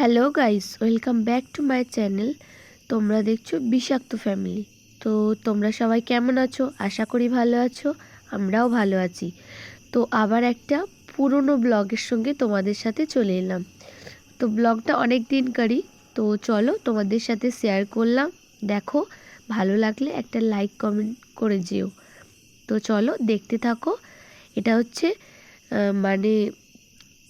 Hello guys, welcome back to my channel. তোমরা দেখছ বিষাক্ত ফ্যামিলি। তো তোমরা সবাই কেমন আছো? আশা করি ভালো আছো, আমরাও ভালো আছি। তো আবার একটা পুরনো ব্লগের সঙ্গে তোমাদের সাথে চলে এলাম। তো ব্লগটা অনেক দিনকারই তো চলো তোমাদের সাথে শেয়ার করলাম। দেখো, ভালো লাগলে একটা লাইক, কমেন্ট করে যেও। তো চলো দেখতে থাকো। এটা হচ্ছে মানে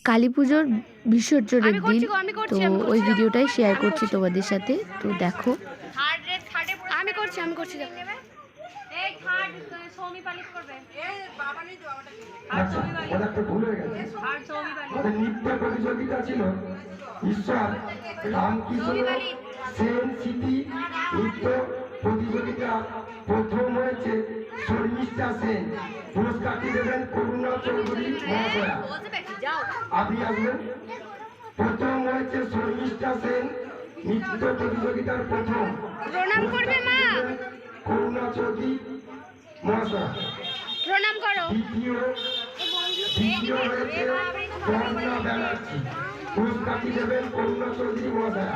কালী পুজোর বিসর্জনের আমি করছি দিন। আমি তো ওই ভিডিওটাই শেয়ার করছি তোমাদের সাথে। তো দেখো। আমি করছি আমি করছি আচ্ছা প্রতিযোগিতা প্রথম হয়েছে শর্মিষ্ঠা সেন। পুরস্কারটি দেবেন করুণা চৌধুরী মহাশয়া প্রথম হয়েছে শর্মিষ্ঠা সেন নৃত্য প্রতিযোগিতার প্রথম। প্রণাম করবে মা। করুণা চৌধুরী প্রণাম করো। দ্বিতীয় দ্বিতীয় হয়েছে কর্ণা ব্যানার্জি। পুরস্কারটি দেবেন করুণা চৌধুরী মহাশয়া।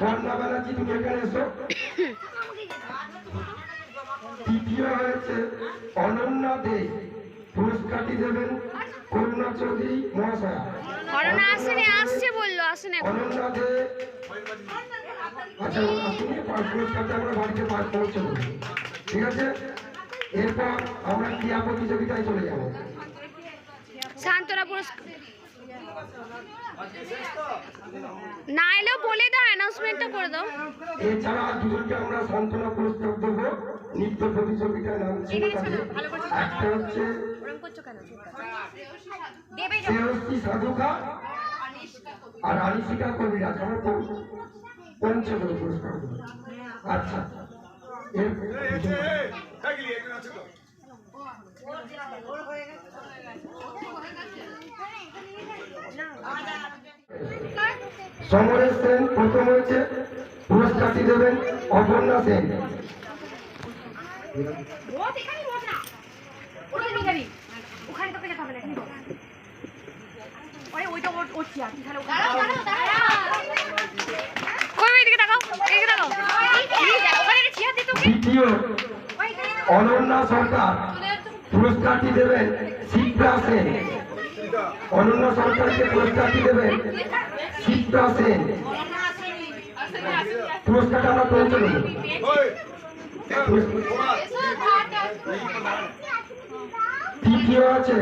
কর্ণা ব্যানার্জি তুমি এখানে এসো। তৃতীয় হয়েছে অনন্যা দে। পুরস্কারটি দেবেন করুণা চৌধুরী মহাশয়া। করোনা আসেনি আসছে বলল আসেনি আচ্ছা পুরস্কারটা আমরা বাড়িতে ঠিক আছে? এরপর আমরা ক্রিয়া প্রতিযোগিতায় চলে যাব। পুরস্কার না এলেও বলে দাও অ্যানাউন্সমেন্টটা করে দাও এছাড়া দুজনকে আমরা সান্ত্বনা পুরস্কার দেবো নৃত্য প্রতিযোগিতায় নাম ছিল একটা হচ্ছে শ্রেয়সী সাধুকা আর আনিশিকা কবিরাজ আমরা পঞ্চম পুরস্কার আচ্ছা এর সমরেশ সেন প্রথম হয়েছে পুরস্কারটি দেবেন অপর্ণা সেন। দ্বিতীয় অনন্যা সরকার। পুরস্কারটি দেবেন? শিপ্রা সেন। অনন্যা সরকারকে পুরস্কারটি দেবেন? শিপ্রা সেন পুরস্কারটা আমরা পৌঁছে দেবো তৃতীয় আছে,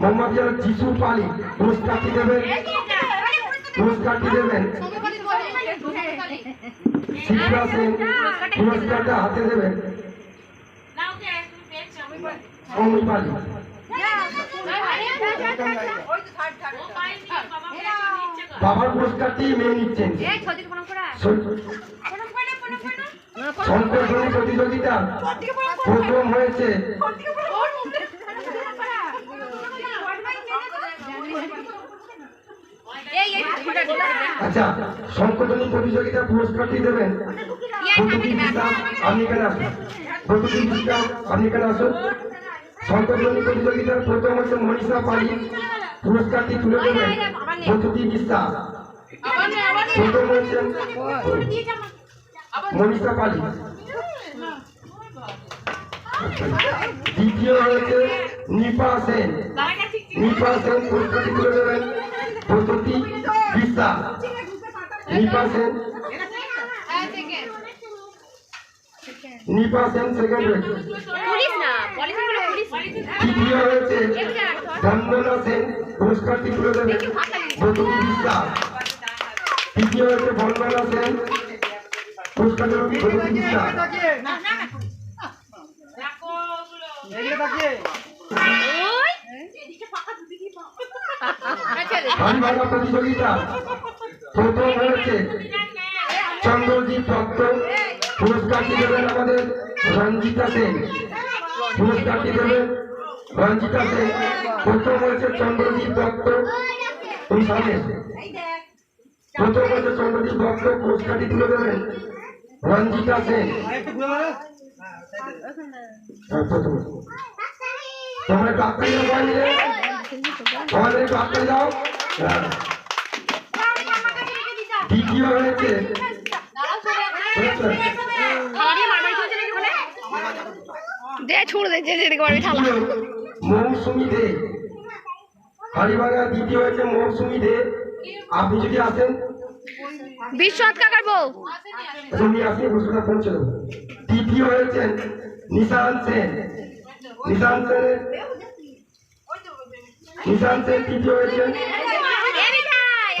মোহাম্মদ যিশু পালি। পুরস্কারটি দেবেন। পুরস্কারটি দেবেন। শিপ্রা সেন পুরস্কারটা হাতে দেবেন। সৌমি পালি। বাবার পুরস্কারটি মেয়ে নিচ্ছেন। শঙ্করধ্বনি প্রতিযোগিতা। প্রথম হয়েছে। আচ্ছা শঙ্করধ্বনি প্রতিযোগিতা পুরস্কারটি দেবেন। আপনি এখানে আসুন। প্রতিদিন আপনি এখানে আসুন। শঙ্করধ্বনি প্রতিযোগিতার প্রথম হচ্ছে মনীষা পালি। পুরস্কারটি তুলে দেবেন। প্রথম হচ্ছেন মনীষা পালি। দ্বিতীয় হয়েছে নিপা সেন। নিপা সেন পুরস্কারটি তুলে দেবেন। প্রতি বিশ্বাস নিপা সেন। নিপা সেন সেকেন্ড হয়েছে। তৃতীয় হয়েছে বন্দনা সেন। পুরস্কারটি তুলে দেবেন প্রতি বিশ্বাস তৃতীয় হয়েছে বন্দনা সেন পুরস্কার দেবেন প্রতি বিশ্বাস প্রতিযোগিতা প্রথম হয়েছে চন্দ্রজিৎ দত্ত পুরস্কারটি দেবেন আমাদের রঞ্জিতা সেন। পুরস্কারটি দেবেন রঞ্জিতা সেন। প্রথম হয়েছে চন্দ্রজিৎ দত্ত। তুমি সামনে। প্রথম হয়েছে চন্দ্রজিৎ দত্ত পুরস্কারটি তুলে দেবেন রঞ্জিতা সেন। তোমরা একটু যাও তোমাদের। দ্বিতীয় হয়েছে। দে ছুড়ে দে যে যেদিকে পারবি থালা। দ্বিতীয়। মৌসুমি দে। হারিবাংলা দ্বিতীয় হয়েছে মৌসুমি দে। আপনি যদি আসেন বিশ্বনাথ কাকার বউ। তুমি আসি ঘোষণা পৌঁছে দেবো তৃতীয় হয়েছেন নিশান সেন। নিশান সেন নিশান সেন তৃতীয় হয়েছেন।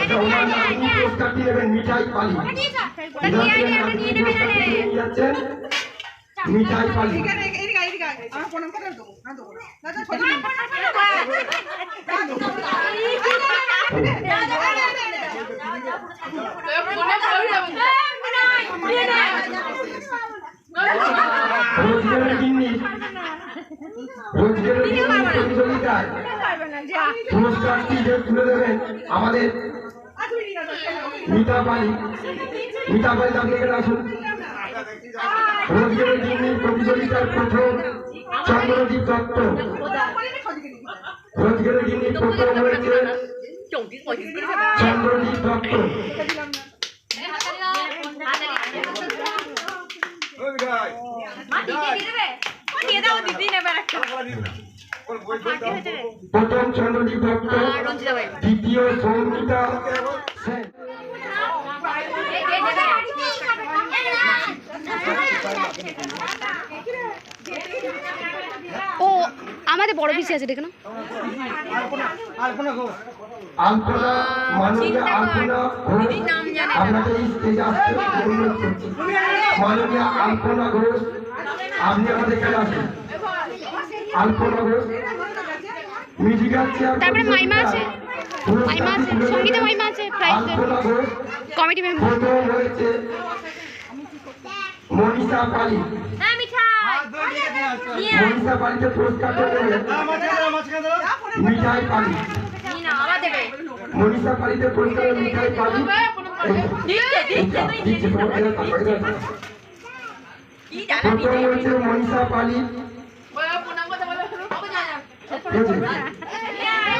আচ্ছা পালি। মিঠাই পালি। রোজগারের গিন্নি প্রতিযোগিতায় পুরস্কারটি যে তুলে দেবেন আমাদের মিতা পালি মিতা পালি আপনি এখানে আসুন রোজগারের গিন্নি প্রতিযোগিতার প্রথম চন্দ্রদীপ দত্ত গিন্নি প্রথম হয়েছে চন্দ্রদীপ দত্ত প্রথম চন্দ্রদীপ দত্ত দ্বিতীয় সৌমিতা সেন ও আমাদের বড় পিসি আছে দেখে না। আপনি আমাদের এখানে আসুন। আলপনা ঘোষ মিউজিক্যাল চেয়ার তারপরে মাইমা আছে। মাইমা আছে, সঙ্গীতা মাইমা আছে, প্রাইজ কমিটি মেম্বার। মনীষা পালি। মনীষা পালিতে পুরস্কার মিঠাই পালি মনীষা পালিতে পুরস্কার মিঠাই। প্রথম হয়েছে মনীষা পালি?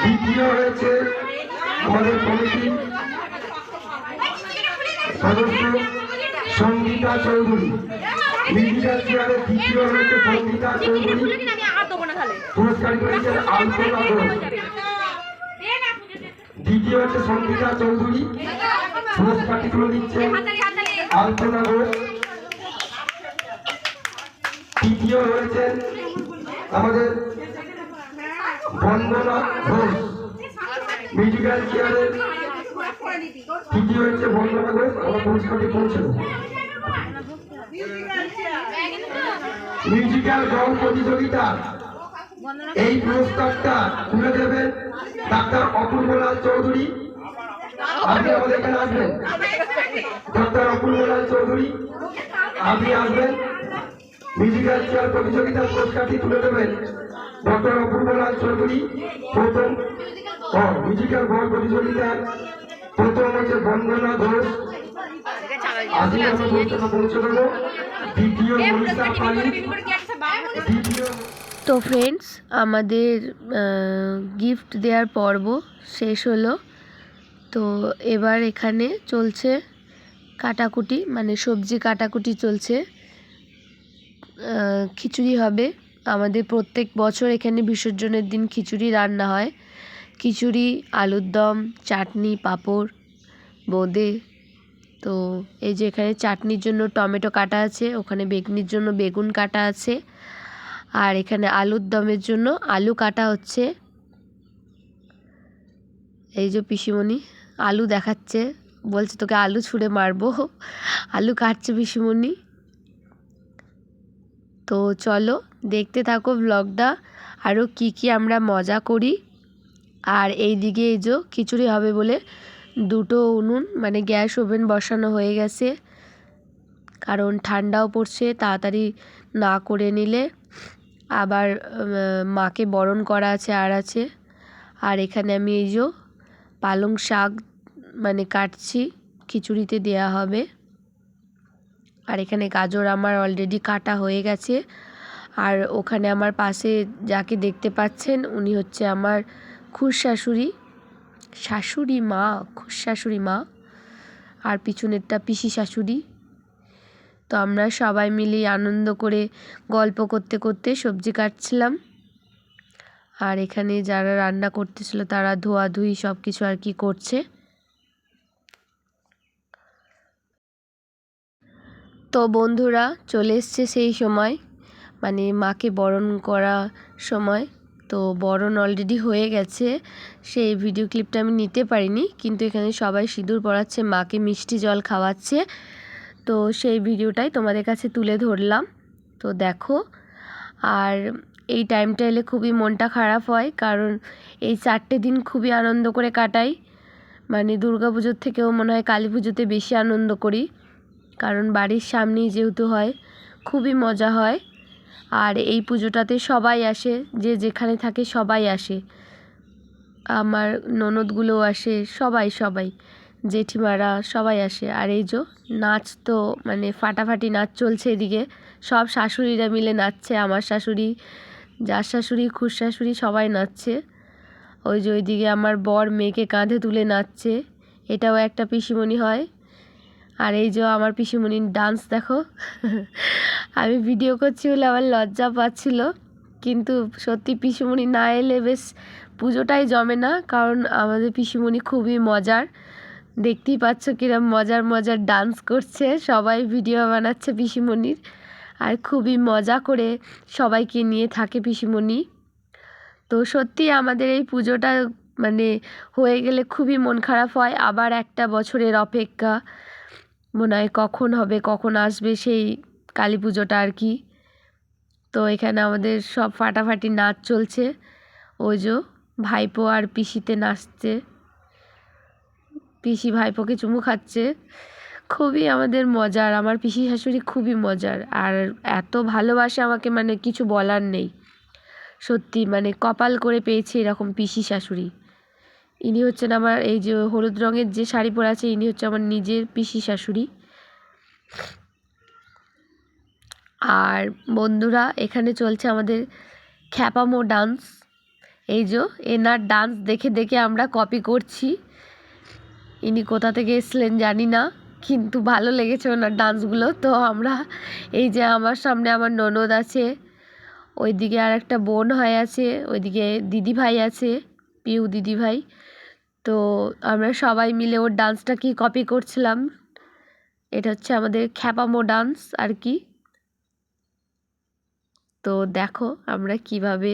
দ্বিতীয় হয়েছে আমাদের সদস্য সঙ্গীতা চৌধুরী দ্বিতীয় হয়েছে সঙ্গীতা চৌধুরী পুরস্কার পেয়েছেন আলপনা দ্বিতীয় হচ্ছে সঙ্গীতা চৌধুরী পুরস্কারটি দিচ্ছেন আলপনা ঘোষ তৃতীয় হয়েছেন আমাদের বন্দনা ঘোষ। মিউজিক্যাল চেয়ারের তৃতীয় হচ্ছে বন্দনা ঘোষ আমরা পুরস্কারটি পৌঁছে দেবো মিউজিক্যাল গান প্রতিযোগিতা। এই পুরস্কারটা তুলে দেবেন ডাক্তার অপূর্বলাল চৌধুরী। আপনি আমাদের এখানে আসবেন। ডাক্তার অপূর্বলাল চৌধুরী, আপনি আসবেন। মিউজিক্যাল চেয়ার প্রতিযোগিতার পুরস্কারটি তুলে দেবেন ডক্টর অপূর্বলাল চৌধুরী, প্রথম ও মিউজিক্যাল গান প্রতিযোগিতার প্রথম হচ্ছে বন্দনা ঘোষ। আজকে আমরা পৌঁছে দেবো। তো ফ্রেন্ডস আমাদের গিফট দেওয়ার পর্ব শেষ হলো। তো এবার এখানে চলছে কাটাকুটি মানে সবজি কাটাকুটি চলছে। খিচুড়ি হবে। আমাদের প্রত্যেক বছর এখানে বিসর্জনের দিন খিচুড়ি রান্না হয়। খিচুড়ি আলুর দম চাটনি পাঁপড় বোঁদে তো এই যে এখানে চাটনির জন্য টমেটো কাটা আছে, ওখানে বেগুনির জন্য বেগুন কাটা আছে, আর এখানে আলুর দমের জন্য আলু কাটা হচ্ছে। এই যে পিসিমণি, আলু দেখাচ্ছে, বলছে তোকে আলু ছুঁড়ে মারবো। আলু কাটছে পিসিমণি। তো চলো দেখতে থাকো ব্লগটা আরও কি কি আমরা মজা করি। আর এই দিকে এই যে খিচুড়ি হবে বলে দুটো উনুন মানে গ্যাস ওভেন বসানো হয়ে গেছে। কারণ ঠান্ডাও পড়ছে, তাড়াতাড়ি না করে নিলে আবার মাকে বরণ করা আছে আর আছে। আর এখানে আমি এই যে পালং শাক মানে কাটছি, খিচুড়িতে দেয়া হবে। আর এখানে গাজর আমার অলরেডি কাটা হয়ে গেছে। আর ওখানে আমার পাশে যাকে দেখতে পাচ্ছেন, উনি হচ্ছে আমার খুড় শাশুড়ি শাশুড়ি মা খুড় শাশুড়ি মা আর পিছনেরটা পিসি শাশুড়ি। তো আমরা সবাই মিলে আনন্দ করে গল্প করতে করতে সবজি কাটছিলাম। আর এখানে যারা রান্না করতেছিল তারা ধোয়াধুয়ি সব কিছু আর কি করছে। তো বন্ধুরা চলে এসছে সেই সময় মানে মাকে বরণ করা সময়। তো বরণ অলরেডি হয়ে গেছে। সেই ভিডিও ক্লিপটা আমি নিতে পারিনি, কিন্তু এখানে সবাই সিঁদুর পরাচ্ছে, মাকে মিষ্টি জল খাওয়াচ্ছে। তো সেই ভিডিওটাই তোমাদের কাছে তুলে ধরলাম। তো দেখো, আর এই টাইমটা এলে খুবই মনটা খারাপ হয়, কারণ এই চারটে দিন খুবই আনন্দ করে কাটাই। মানে দুর্গা পুজোর থেকেও মনে হয় কালী পুজোতে বেশি আনন্দ করি, কারণ বাড়ির সামনেই যেহেতু হয়, খুবই মজা হয়। আর এই পুজোটাতে সবাই আসে, যে যেখানে থাকে সবাই আসে। আমার ননদগুলোও আসে, সবাই সবাই। জেঠিমারা সবাই আসে। আর এই যে নাচ তো মানে ফাটাফাটি নাচ চলছে এদিকে। সব শাশুড়িরা মিলে নাচছে, আমার শাশুড়ি, যার শাশুড়ি খুশ শাশুড়ি সবাই নাচছে। ওই যে ওইদিকে আমার বর মেয়েকে কাঁধে তুলে নাচছে। এটাও একটা পিসিমণি হয়। আর এই যে আমার পিসিমণির ডান্স দেখো। আমি ভিডিও করছি বলে আমার লজ্জা পাচ্ছিল। কিন্তু সত্যি পিসিমণি না এলে বেশ পুজোটাই জমে না, কারণ আমাদের পিসিমণি খুবই মজার। দেখতেই পাচ্ছ কিরম মজার মজার ডান্স করছে, সবাই ভিডিও বানাচ্ছে পিসিমণির। আর খুবই মজা করে সবাইকে নিয়ে থাকে পিসিমণি। তো সত্যি আমাদের এই পুজোটা মানে হয়ে গেলে খুবই মন খারাপ হয়। আবার একটা বছরের অপেক্ষা। মনে হয় কখন হবে, কখন আসবে সেই কালী পুজোটা আর কি। তো এখানে আমাদের সব ফাটাফাটি নাচ চলছে। ওই যে ভাইপো আর পিসিতে নাচছে। পিসি ভাইপোকে চুমু খাচ্ছে। খুবই আমাদের মজার, আমার পিসি শাশুড়ি খুবই মজার। আর এত ভালোবাসে আমাকে মানে কিছু বলার নেই। সত্যি মানে কপাল করে পেয়েছে এরকম পিসি শাশুড়ি। ইনি হচ্ছেন আমার এই যে হলুদ রঙের যে শাড়ি পরে আছে, ইনি হচ্ছে আমার নিজের পিসি শাশুড়ি। আর বন্ধুরা, এখানে চলছে আমাদের খ্যাপামো ডান্স। এই যে এনার ডান্স দেখে দেখে আমরা কপি করছি। ইনি কোথা থেকে এসলেন জানি না, কিন্তু ভালো লেগেছে ওনার ডান্সগুলো। তো আমরা এই যে আমার সামনে আমার ননদ আছে, ওইদিকে আর একটা বোন হয় আছে, ওইদিকে দিদি ভাই আছে। পিউ দিদি ভাই তো আমরা সবাই মিলে ওর ডান্সটা কি কপি করছিলাম? এটা হচ্ছে আমাদের খ্যাপামো ডান্স আর কি। তো দেখো আমরা কীভাবে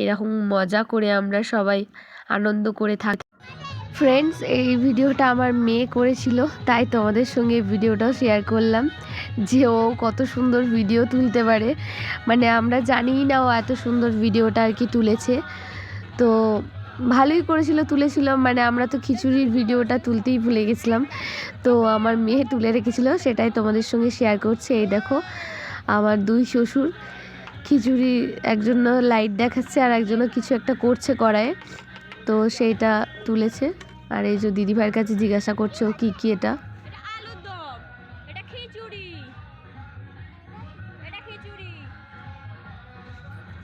এরকম মজা করে আমরা সবাই আনন্দ করে থাকি। ফ্রেন্ডস এই ভিডিওটা আমার মেয়ে করেছিল, তাই তোমাদের সঙ্গে ভিডিওটাও শেয়ার করলাম। যে ও কত সুন্দর ভিডিও তুলতে পারে। মানে আমরা জানিই না ও এত সুন্দর ভিডিওটা আর কি তুলেছে। তো ভালোই করেছিল তুলেছিলাম মানে আমরা তো খিচুড়ির ভিডিওটা তুলতেই ভুলে গেছিলাম। তো আমার মেয়ে তুলে রেখেছিল, সেটাই তোমাদের সঙ্গে শেয়ার করছে। এই দেখো, আমার দুই শ্বশুর খিচুড়ি একজন লাইট দেখাচ্ছে আর একজনও কিছু একটা করছে করায় তো সেইটা তুলেছে। আর এই যে দিদিভাইয়ের কাছে জিজ্ঞাসা করছে ও কী কী এটা।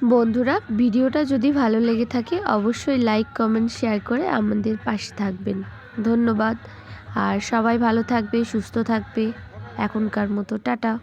বন্ধুরা, ভিডিওটা যদি ভালো লেগে থাকে, অবশ্যই লাইক কমেন্ট শেয়ার করে আমাদের পাশে থাকবেন। ধন্যবাদ। আর সবাই ভালো থাকবে, সুস্থ থাকবে। এখনকার মতো টাটা।